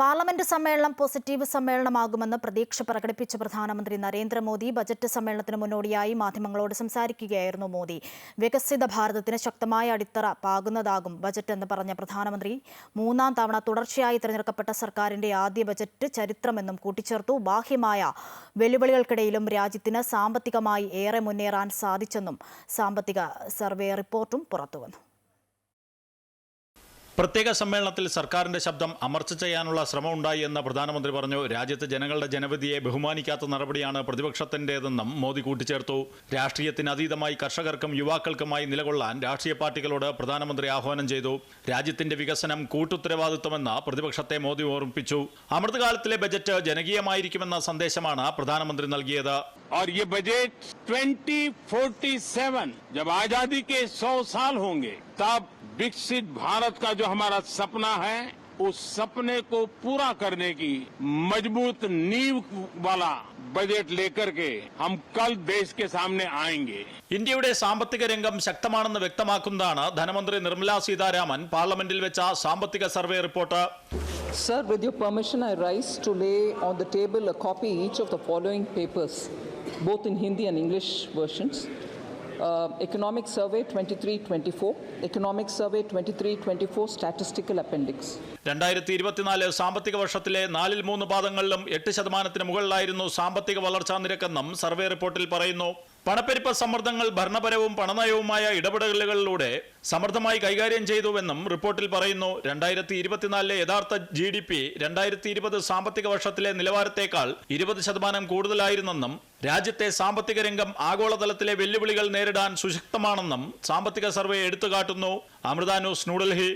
Parliament സമ്മേളനം positive സമ്മേളനമാകുമെന്ന് പ്രതീക്ഷ പ്രകടിപ്പിച്ച പ്രധാനമന്ത്രി നരേന്ദ്രമോദി ബജറ്റ് സമ്മേളനത്തിന് മുന്നോടിയായി മാധ്യമങ്ങളോട് സംസാരിക്കുകയായിരുന്നു മോദി. വികസിത ഭാരതത്തിന് ശക്തമായ അടിത്തറ പാകുന്നതാകും ബജറ്റ് എന്ന് പറഞ്ഞ പ്രധാനമന്ത്രി. മൂന്നാം തവണ തുടർച്ചയായി തിരഞ്ഞെടുക്കപ്പെട്ട സർക്കാരിന്റെ ആദ്യ ബജറ്റ് ചരിത്രമെന്നും കൂട്ടിച്ചേർത്തു. ബാഹ്യമായ വെല്ലുവിളികൾക്കിടയിലും രാജ്യത്തിന് സാമ്പത്തികമായി ഏറെ മുന്നേറാൻ സാധിച്ചെന്നും സാമ്പത്തിക സർവേ റിപ്പോർട്ടും പുറത്തുവന്നു. പ്രത്യേക സമ്മേളനത്തിൽ സർക്കാരിന്റെ ശബ്ദം അമർച്ച ചെയ്യാനുള്ള ശ്രമമുണ്ടായി എന്ന് പ്രധാനമന്ത്രി പറഞ്ഞു രാജ്യത്തെ ജനങ്ങളുടെ ജനവിധിയെ ബഹുമാനിക്കാത്ത നടപടിയാണ് പ്രതിപക്ഷത്തിന്റേതെന്നും മോദി കൂട്ടിച്ചേർത്തു രാഷ്ട്രീയത്തിന് അതീതമായി കർഷകർക്കും യുവാക്കൾക്കുമായി നിലകൊള്ളാൻ രാഷ്ട്രീയ പാർട്ടികളോട് പ്രധാനമന്ത്രി ആഹ്വാനം ചെയ്തു രാജ്യത്തിന്റെ വികസനം കൂട്ടുത്തരവാദിത്വമെന്ന് പ്രതിപക്ഷത്തെ മോദി ഓർമ്മിപ്പിച്ചു അമൃതകാലത്തിലെ ബജറ്റ് ജനകീയമായിരിക്കുമെന്ന സന്ദേശമാണ് പ്രധാനമന്ത്രി നൽകിയത് और ये बजट 2047 जब आजादी के 100 साल होंगे तब विकसित भारत का जो हमारा सपना है उस सपने को पूरा करने की मजबूत नींव वाला बजट लेकर के हम कल देश के सामने आएंगे ഇന്ത്യയുടെ സാമ്പത്തിക രംഗം ശക്തമാണെന്ന് വ്യക്തമാക്കുന്നതാണ് ധനമന്ത്രി നിർമ്മലാ സീതാരാമൻ പാർലമെന്റിൽ വെച്ച സാമ്പത്തിക survey report Sir, with your permission, I rise to lay on the table a copy each of the following papers, both in Hindi and English versions. Uh, Economic Survey 2324, Economic Survey 2324, Statistical Appendix. രണ്ടായിരത്തി ഇരുപത്തിനാല് സാമ്പത്തിക വർഷത്തിലെ നാലിൽ മൂന്ന് പാദങ്ങളിലും എട്ട് ശതമാനത്തിന് മുകളിലായിരുന്നു സാമ്പത്തിക വളർച്ചാ നിരക്കെന്നും സർവേ റിപ്പോർട്ടിൽ പറയുന്നു പണപ്പെരുപ്പ സമ്മർദ്ദങ്ങൾ ഭരണപരവും പണനയവുമായ ഇടപെടലുകളിലൂടെ സമർത്ഥമായി കൈകാര്യം ചെയ്തുവെന്നും റിപ്പോർട്ടിൽ പറയുന്നു. രണ്ടായിരത്തി ഇരുപത്തിനാലിലെ യഥാർത്ഥ ജി ഡി പി രണ്ടായിരത്തി ഇരുപത് സാമ്പത്തിക വർഷത്തിലെ നിലവാരത്തേക്കാൾ ഇരുപത് ശതമാനം കൂടുതലായിരുന്നെന്നും രാജ്യത്തെ സാമ്പത്തിക രംഗം ആഗോളതലത്തിലെ വെല്ലുവിളികൾ നേരിടാൻ സുശക്തമാണെന്നും സാമ്പത്തിക സർവേ എടുത്തുകാട്ടുന്നു. അമൃത ന്യൂസ് ന്യൂഡൽഹി.